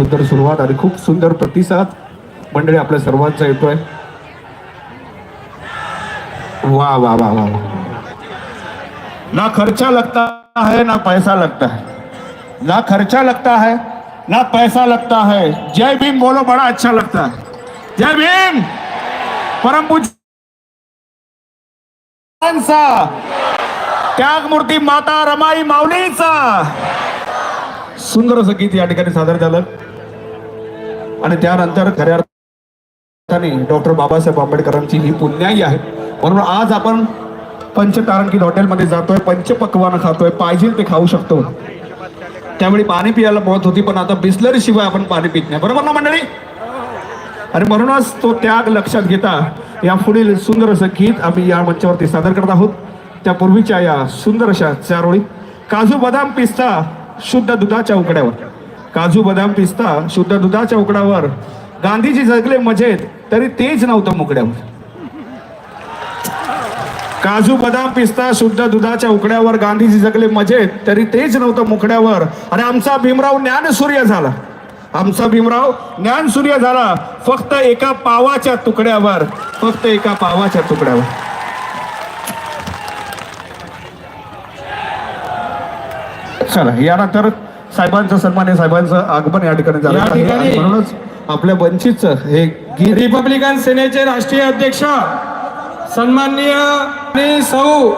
खूप सुंदर सुरुवात आणि खूप सुंदर प्रतिसाद. मंडळी आपल्या सर्वांचा येतोय. वा वा वा वा वा. ना खर्चा लगता है ना पैसा लगता है. ना खर्चा लगता है ना पैसा लगता है. जय भीम बोलो बड़ा अच्छा लगता है. जय भीम! परम पूजा त्याग मूर्ती माता रमाई माऊलीचा. सुंदर असं गीत या ठिकाणी सादर झालं. आणि त्यानंतर खऱ्या अर्थाने डॉक्टर बाबासाहेब आंबेडकरांची ही पुण्याई आहे. म्हणून आज आपण पंचतारांकित हॉटेलमध्ये जातोय पंचपक्वान खातोय पाहिजे ते खाऊ शकतो. त्यावेळी पाणी पियाला बहुत होती पण आता बिस्लरी शिवाय आपण पाणी पित नाही. बरोबर ना मंडळी? आणि म्हणूनच तो त्याग लक्षात घेता या पुढील सुंदर असं गीत आम्ही या मंचावरती सादर करत आहोत. त्यापूर्वीच्या या सुंदर अशा चारोळी काजू बदाम पिस्ता शुद्ध दुधाच्या उकड्यावर. काजू बदाम पिस्ता शुद्ध दुधाच्या उकड्यावर गांधीजी जगले मजेत तरी तेच नव्हतं मुकड्यावर काजू बदाम पिस्ता शुद्ध दुधाच्या उकड्यावर गांधीजी जगले मजेत तरी तेच नव्हतं मुकड्यावर. आणि आमचा भीमराव ज्ञान सूर्य झाला. आमचा भीमराव ज्ञान सूर्य झाला फक्त एका पावाच्या तुकड्यावर. फक्त एका पावाच्या तुकड्यावर. चला यानंतर साहेबांचं सन्मान आहे साहेबांचं आगमन या ठिकाणी झालं. या आहे ठिकाणी- आणि म्हणूनच आपल्या वंचितचं हे गीत रिपब्लिकन सेनेचे राष्ट्रीय अध्यक्ष सन्माननीय आणि सौ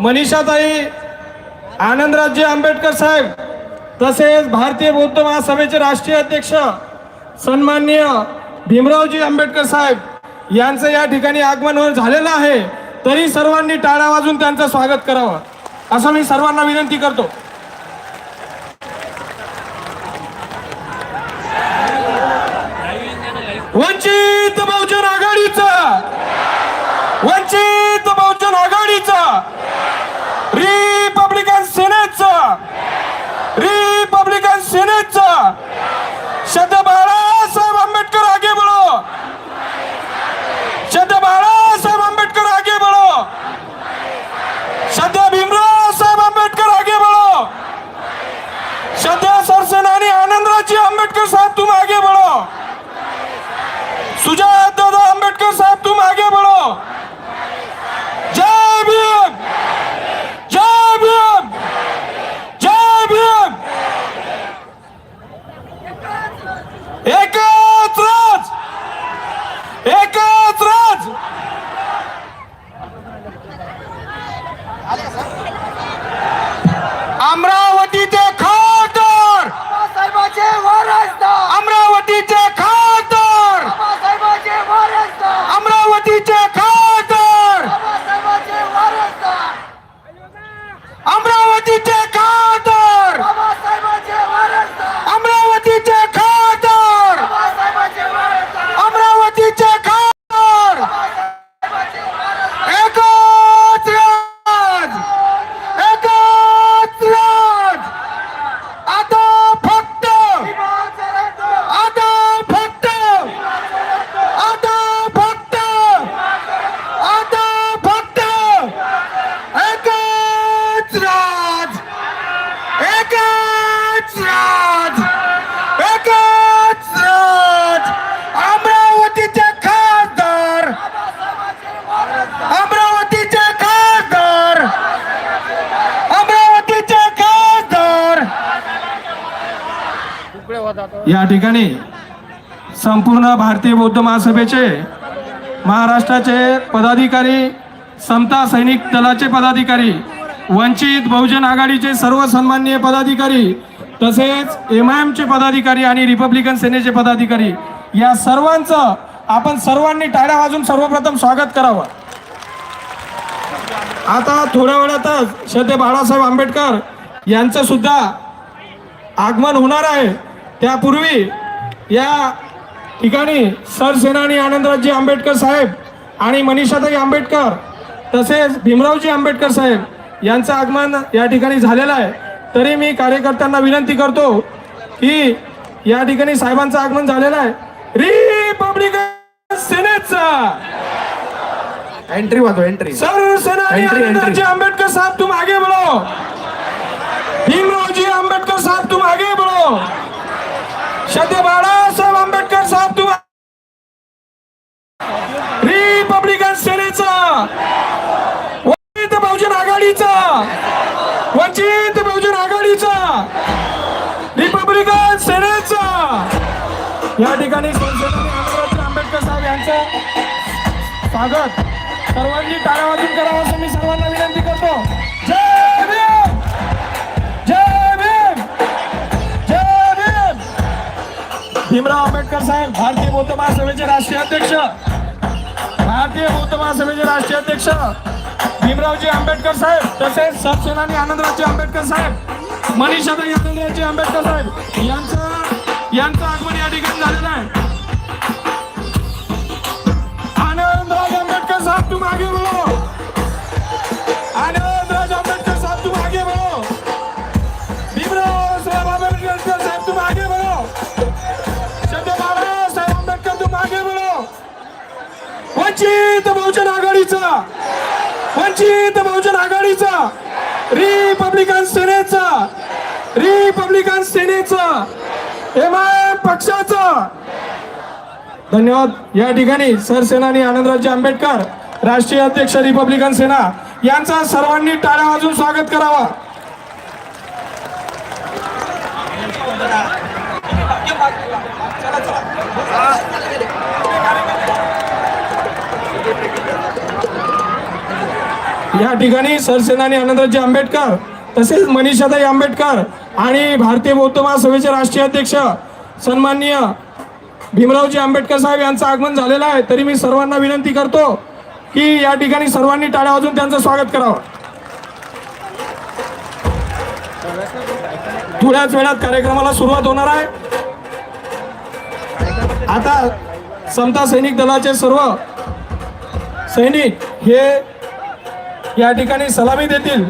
मनीषाताई आनंदरावजी आंबेडकर साहेब तसेच भारतीय बौद्ध महासभेचे राष्ट्रीय अध्यक्ष सन्माननीय भीमरावजी आंबेडकर साहेब यांचं या ठिकाणी आगमन होऊन झालेलं आहे. तरी सर्वांनी टाळ्या वाजून त्यांचं स्वागत करावं. असं मी सर्वांना विनंती करतो. वंचित बहुजन आघाडीचा वंचित बहुजन आघाडीचा रिपब्लिकन सेनेचा रिपब्लिकन सेनेचा शब्द बाळासाहेब आंबेडकर आगे बढो शब्द बाळासाहेब आंबेडकर आगे बढो शब्द भीमराव साहेब आंबेडकर आगे बढो शब्द सरसेनानी आनंदराजी आंबेडकर साहब तुम आगे बढ़ो सुजात दादा आंबेडकर साहब तुम आगे बढ़ो जय भीम जय भीम जय भीम एकच राज एकच राज अमरावतीचे खासदार बाबासाहेबांचे वारसदार अमरावतीचे खासदार बाबासाहेबांचे वारसदार अमरावतीचे खासदार बाबासाहेबांचे वारसदार अमरावतीचे खासदार बाबासाहेबांचे वारसदार अमरावतीचे खासदार बाबासाहेबांचे वारसदार अमरावतीचे खासदार बाबासाहेबांचे वारसदार एकच राज एकच राज आता फक्त आता फक्त आता फक्त आता फक्त एकच राज एकच राज एकच राज अमरावतीचे खासदार! अमरावतीचे खासदार! अमरावतीचे खासदार! या ठिकाणी संपूर्ण भारतीय बौद्ध महासभेचे महाराष्ट्राचे पदाधिकारी समता सैनिक दलाचे पदाधिकारी वंचित बहुजन आघाडीचे सर्व सन्माननीय पदाधिकारी तसेच एम आय एमचे पदाधिकारी आणि रिपब्लिकन सेनेचे पदाधिकारी या सर्वांचं आपण सर्वांनी टाळ्या वाजून सर्वप्रथम स्वागत करावं. आता थोड्या वेळातच श्रद्धे बाळासाहेब आंबेडकर यांचं सुद्धा आगमन होणार आहे. त्यापूर्वी या ठिकाणी सरसेनानी आनंदराजजी आंबेडकर साहेब आणि मनीषाताई आंबेडकर तसेच भीमरावजी आंबेडकर साहेब यांचं आगमन या ठिकाणी झालेलं आहे. तरी मी कार्यकर्त्यांना विनंती करतो की या ठिकाणी साहेबांचं आगमन झालेलं आहे. रिपब्लिकन सेनेचा एंट्री वाजव एंट्री. आनंदरावजी आंबेडकर साहब तुम आगे बढ़ो. भीमराव जी आंबेडकर साहब तुम वंचित बहुजन आघाडीचा. रिपब्लिकन सेनेचा. या ठिकाणी आंबेडकर आंबेडकर साहेब यांचं स्वागत. सर्वांनी टाळ्या वाजून करावं असं मी सर्वांना विनंती करतो. जय भीम! जय भीम! जय भीम! भीमराव आंबेडकर साहेब भारतीय बौद्ध महासभेचे राष्ट्रीय अध्यक्ष. भारतीय बौद्ध महासभेचे राष्ट्रीय अध्यक्ष. भीमरावजी आंबेडकर साहेब तसेच सरसेनानी आनंदरावजी आंबेडकर साहेब मनीषाताई आनंदरावजी आंबेडकर साहेब यांचं यांचं आगमन या ठिकाणी झालेलं आहे. आनंदराज आंबेडकर साहेब तू मागे बोलो आनंदराज आंबेडकर साहेब तू मागे बोलो भीमराव साहेब आंबेडकर साहेब तू मागे बोलो सत्यनारायण साहेब आंबेडकर तू मागे बोलो वंचित बहुजन आघाडीचा वंचित बहुजन आघाडीचा रिपब्लिकन सेनेचा रिपब्लिकन सेनेचा एम आय पक्षाचा. धन्यवाद. या ठिकाणी सरसेनानी आनंदराजे आंबेडकर राष्ट्रीय अध्यक्ष रिपब्लिकन सेना यांचा सर्वांनी टाळ्या वाजून स्वागत करावा. या ठिकाणी सरसेनानी आनंदराजे आंबेडकर तसेच मनीषाताई आंबेडकर आणि भारतीय बौद्ध महासभेचे राष्ट्रीय अध्यक्ष सन्माननीय भीमरावजी आंबेडकर साहेब यांचं आगमन झालेलं आहे. तरी मी सर्वांना विनंती करतो की या ठिकाणी सर्वांनी टाळ्या वाजून त्यांचं स्वागत करावं. थोड्याच वेळात कार्यक्रमाला सुरुवात होणार आहे. आता समता सैनिक दलाचे सर्व सैनिक हे या ठिकाणी सलामी देतील.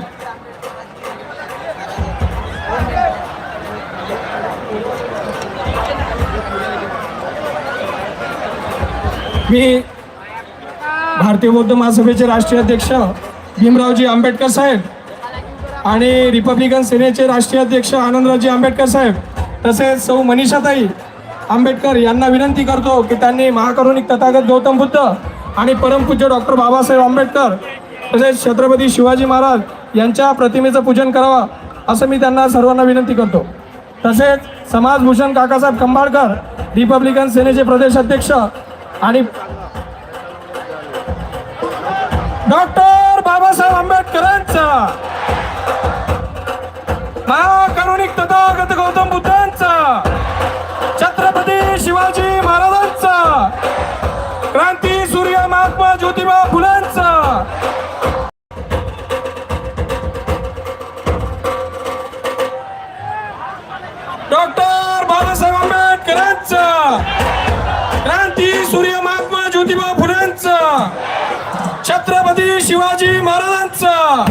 मी भारतीय बौद्ध महासभेचे राष्ट्रीय अध्यक्ष भीमरावजी आंबेडकर साहेब आणि रिपब्लिकन सेनेचे राष्ट्रीय अध्यक्ष आनंदरावजी आंबेडकर साहेब तसेच सौ मनीषाताई आंबेडकर यांना विनंती करतो की त्यांनी महाकरुणिक तथागत गौतम बुद्ध आणि परमपूज्य डॉक्टर बाबासाहेब आंबेडकर तसेच छत्रपती शिवाजी महाराज यांच्या प्रतिमेचं पूजन करावं असं मी त्यांना सर्वांना विनंती करतो. तसेच समाजभूषण काकासाहेब कंबाळकर रिपब्लिकन सेनेचे प्रदेश अध्यक्ष आणि डॉक्टर बाबासाहेब आंबेडकरांचा महाकरुणिक तथागत गौतम बुद्धांचा शिवाजी महाराजांचा.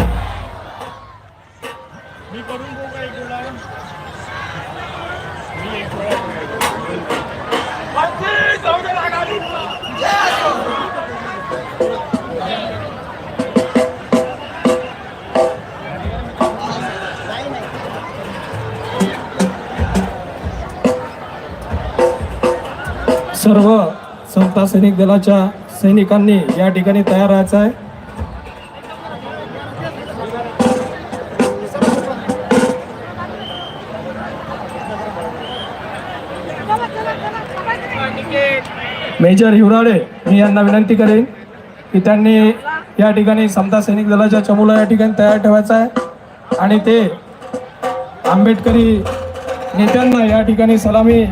सर्व समता सैनिक दलाच्या सैनिकांनी या ठिकाणी तयार राहायचं आहे. मेजर हिवराळे मी यांना विनंती करेन की त्यांनी या ठिकाणी समता सैनिक दलाच्या चमूला या ठिकाणी तयार ठेवायचा आहे. आणि ते आंबेडकरी नेत्यांना या ठिकाणी सलामी